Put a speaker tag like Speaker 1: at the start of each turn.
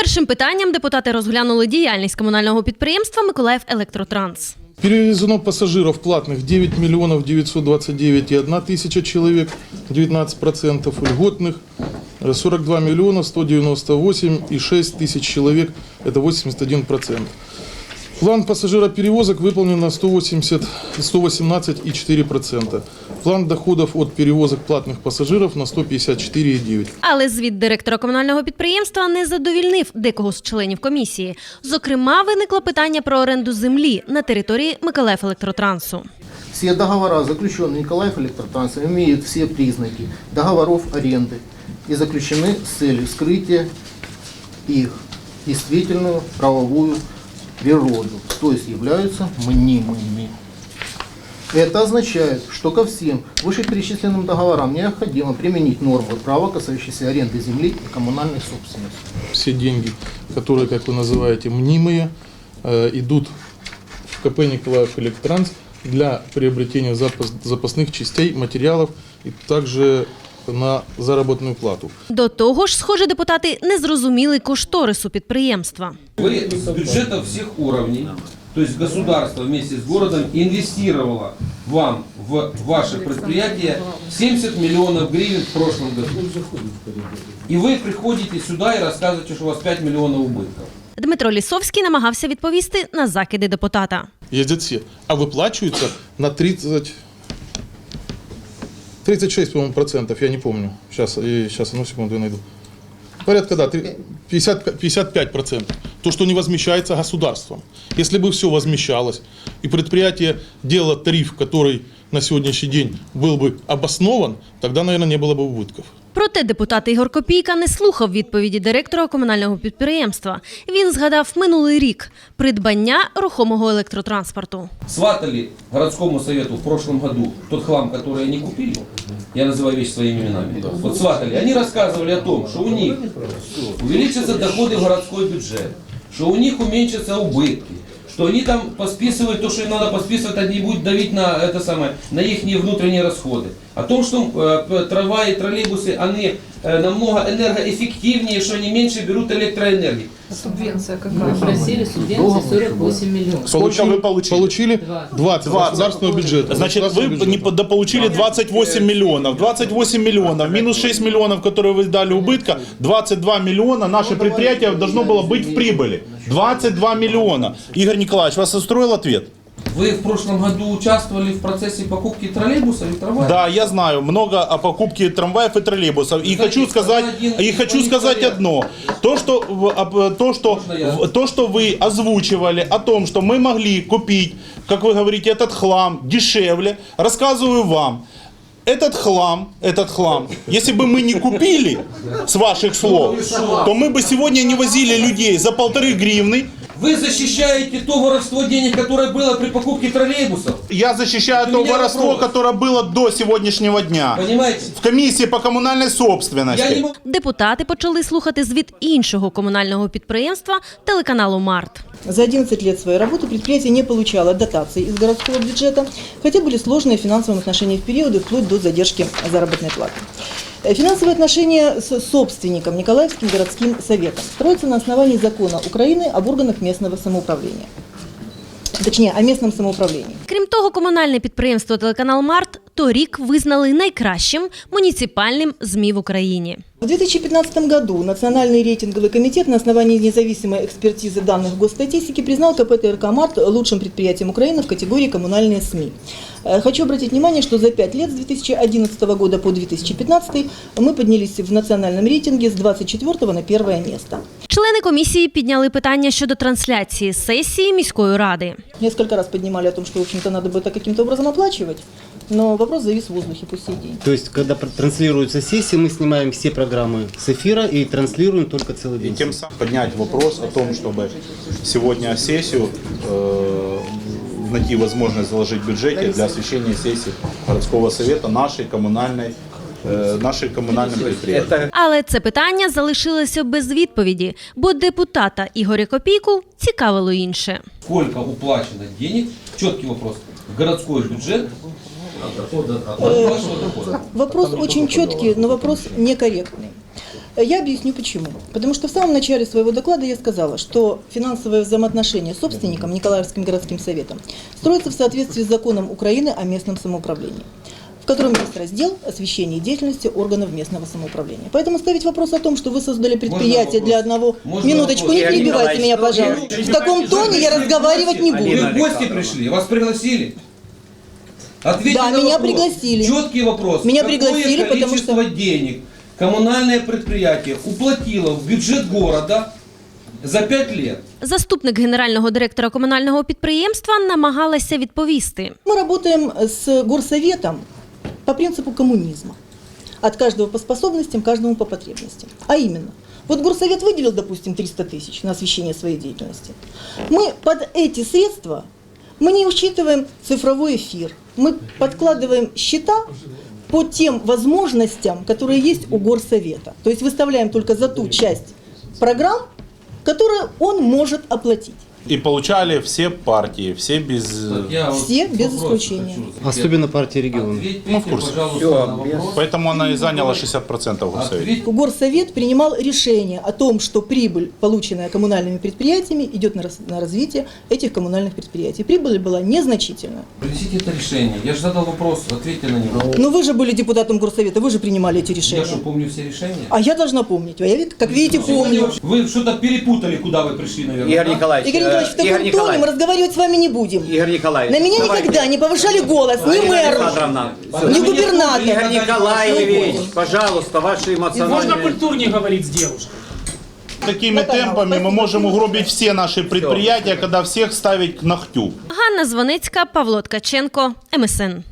Speaker 1: Першим питанням депутати розглянули діяльність комунального підприємства Миколаїв Електротранс.
Speaker 2: Перевезено пассажиров платных 9 миллионов 929,1 тысяча человек, 19%, льготных э, 42 миллиона 198,6 тысяч человек, это 81%. План пассажироперевозок выполнен на 180, 118,4%. План доходов от перевозок платных пассажиров на 154,9%.
Speaker 1: Але звіт директора комунального підприємства не задовільнив декого з членів комісії. Зокрема, виникло питання про оренду землі на території Миколаїв Електротрансу.
Speaker 3: Все договора, заключенные Николаев Электротранс, имеют все признаки договоров аренды и заключены с целью скрытия их действительную правовую природу, то есть являются мнимыми. Это означает, что ко всем вышеперечисленным договорам необходимо применить нормы права, касающиеся аренды земли и коммунальной собственности.
Speaker 2: все деньги, которые, как вы называете, мнимые, э, идут в КП Николаев Электранс для приобретения запас- запасных частей, материалов и также на заработную плату.
Speaker 1: До того ж, схоже, депутати не зрозуміли кошторису підприємства.
Speaker 4: Вы из бюджета всех уровней, то есть государство вместе с городом инвестировало вам в ваше предприятие 70 миллионов гривен в прошлом году. И вы приходите сюда и рассказываете, что у вас 5 миллионов убытков.
Speaker 1: Дмитро Лісовський намагався відповісти на закиди депутата.
Speaker 2: Ездят все. А выплачиваются на 30... 36, по-моему, процентов, я не помню. Сейчас, сейчас, одну секунду, я найду. Порядка, да, три- 50, 55 процентов. То, что не возмещается государством. Если бы все возмещалось, и предприятие делало тариф, который на сегодняшний день был бы обоснован, тогда, наверное, не было бы убытков.
Speaker 1: Проте депутат Ігор Копійка не слухав відповіді директора комунального підприємства. Він згадав минулий рік придбання рухомого електротранспорту.
Speaker 4: Сватали городскому совету в прошлом году тот хлам, который они купили. Я называю вещи своими именами. Вот сватали. Они рассказывали о том, что у них увеличатся доходы в городской бюджет, что у них уменьшатся убытки, что они там посписывают то, что им надо посписывать, они будут давить на это самое, на их внутренние расходы. О том, что э, трамваи, троллейбусы, они э, намного энергоэффективнее, что они меньше берут электроэнергии.
Speaker 5: Субвенция какая? Просили субвенции 48 миллионов.
Speaker 6: Сколько вы получили?
Speaker 2: Получили 20, государственного бюджета.
Speaker 6: Значит, вы
Speaker 2: Государственного
Speaker 6: не
Speaker 2: бюджета.
Speaker 6: дополучили 28 миллионов. 28 миллионов минус 6 миллионов, которые вы дали убытка, 22 миллиона наше предприятие должно было быть в прибыли. 22 миллиона. Игорь Николаевич, вас устроил ответ?
Speaker 4: Вы в прошлом году участвовали в процессе покупки троллейбусов и трамваев?
Speaker 6: Да, я знаю много о покупке трамваев и троллейбусов. И хочу сказать,
Speaker 4: один
Speaker 6: и хочу сказать одно. То, что, об- то, что, то, что вы озвучивали о том, что мы могли купить, как вы говорите, этот хлам дешевле, рассказываю вам. Этот хлам, этот хлам, если бы мы не купили, с ваших слов, то мы бы сегодня не возили людей за полторы гривны.
Speaker 4: Вы защищаете то воровство денег, которое было при покупке троллейбусов.
Speaker 6: Я защищаю
Speaker 4: У
Speaker 6: то
Speaker 4: меня
Speaker 6: воровство,
Speaker 4: вопрос.
Speaker 6: которое было до сегодняшнего дня.
Speaker 4: Понимаете?
Speaker 6: В комиссии по коммунальной собственности.
Speaker 4: Я не могу
Speaker 1: Депутати почали слухати звіт іншого комунального підприємства телеканалу Март.
Speaker 7: За 11 лет своей работы предприятие не получало дотаций из городского бюджета, хотя были сложные в финансовом отношении периоды, вплоть до задержки заработной платы. Э, Финансовые отношения с собственником Николаевским городским советом строятся на основании закона Украины об органах местного самоуправления. Точнее, о местном самоуправлении.
Speaker 1: Крім того, комунальне підприємство телеканал Март торік визнали найкращим муніципальним ЗМІ в Україні.
Speaker 7: В 2015 году Национальный рейтинговый комитет на основании независимой экспертизы данных госстатистики признал КП ТРК «Март» лучшим предприятием Украины в категории «Коммунальные СМИ». Э, Хочу обратить внимание, что за пять лет с 2011 года по 2015 мы поднялись в национальном рейтинге с 24 на первое место.
Speaker 1: Члени комісії підняли питання щодо трансляції сесії міської ради.
Speaker 7: Несколько раз поднимали о том, что, в общем-то, надо бы это каким-то образом оплачивать, но вопрос завис в воздухе по сей день.
Speaker 8: То есть, когда пр- транслируются сессии, мы снимаем все программы с эфира и транслируем только целый
Speaker 6: И
Speaker 8: день.
Speaker 6: тем самым поднять вопрос о том, чтобы сегодня сессию э, найти возможность заложить в бюджете для освещения сессии городского совета нашей коммунальной, э, нашей коммунальной предприятия.
Speaker 1: Але це питання залишилося без відповіді, бо депутата Ігоря Копійку цікавило інше.
Speaker 4: сколько уплачено денег, четкий вопрос, в городской бюджет от вашего дохода.
Speaker 7: Вопрос очень четкий, но вопрос некорректный. Э, Я объясню почему. Потому что в самом начале своего доклада я сказала, что финансовые взаимоотношения с собственником Николаевским городским советом строятся в соответствии с законом Украины о местном самоуправлении в котором есть раздел освещения деятельности органов местного самоуправления. Поэтому ставить вопрос о том, что вы создали предприятие для одного...
Speaker 4: Можно
Speaker 7: Минуточку,
Speaker 4: вопрос?
Speaker 7: не перебивайте меня, пожалуйста. В таком тоне я разговаривать не буду.
Speaker 4: Вы в гости пришли, вас пригласили? Ответьте
Speaker 7: Да,
Speaker 4: на
Speaker 7: меня
Speaker 4: вопрос.
Speaker 7: пригласили.
Speaker 4: Четкий вопрос.
Speaker 7: Меня
Speaker 4: Какое
Speaker 7: пригласили, потому
Speaker 4: количество
Speaker 7: что-
Speaker 4: денег коммунальное предприятие уплатило в бюджет города за пять лет?
Speaker 1: Заступник генерального директора комунального підприємства намагалася відповісти.
Speaker 7: Мы работаем с горсоветом по принципу коммунизма. От каждого по способностям, каждому по потребностям. А именно, вот горсовет выделил, допустим, 300 тысяч на освещение своей деятельности. Мы под эти средства, мы не учитываем цифровой эфир, мы подкладываем счета по тем возможностям, которые есть у горсовета. То есть выставляем только за ту часть программ, которую он может оплатить.
Speaker 6: И получали все партии, все без...
Speaker 4: Я вот
Speaker 7: Все без
Speaker 4: вопрос
Speaker 7: исключения.
Speaker 4: хочу задать.
Speaker 8: Особенно партия регионов.
Speaker 4: Ответьте,
Speaker 6: Ну, в курсе.
Speaker 4: пожалуйста, на вопрос.
Speaker 6: Поэтому она и заняла 60% в Госсовете.
Speaker 4: Ответьте
Speaker 7: Горсовет принимал решение о том, что прибыль, полученная коммунальными предприятиями, идет на, раз- на развитие этих коммунальных предприятий. Прибыль была незначительная.
Speaker 4: Принесите это решение. Я же задал вопрос, ответьте на него.
Speaker 7: Но вы же были депутатом Горсовета, вы же принимали эти
Speaker 4: Я
Speaker 7: решения.
Speaker 4: что, помню все решения?
Speaker 7: А я должна помнить. А я, как видите, помню.
Speaker 4: Вы что-то перепутали, куда вы пришли, наверное.
Speaker 9: Игорь
Speaker 4: да?
Speaker 9: Николаевич,
Speaker 7: Игорь Николаевич, в
Speaker 9: э,
Speaker 7: таком
Speaker 9: Игорь
Speaker 7: тоне
Speaker 9: Николаевич,
Speaker 7: мы разговаривать с вами не будем.
Speaker 9: Игорь Николаевич,
Speaker 7: На меня
Speaker 9: давайте.
Speaker 7: никогда не повышали голос, ни
Speaker 9: Ирина
Speaker 7: мэр,
Speaker 9: Александровна,
Speaker 7: ни губернатор.
Speaker 9: Игорь Николаевич, пожалуйста, ваши эмоциональные...
Speaker 10: Можно культурнее говорить с девушкой?
Speaker 6: Такими
Speaker 7: Наталья,
Speaker 6: темпами мы
Speaker 7: спасибо.
Speaker 6: можем угробить все наши предприятия, когда всех ставить к ногтю.
Speaker 1: Ганна Звоницька, Павло Ткаченко, МСН.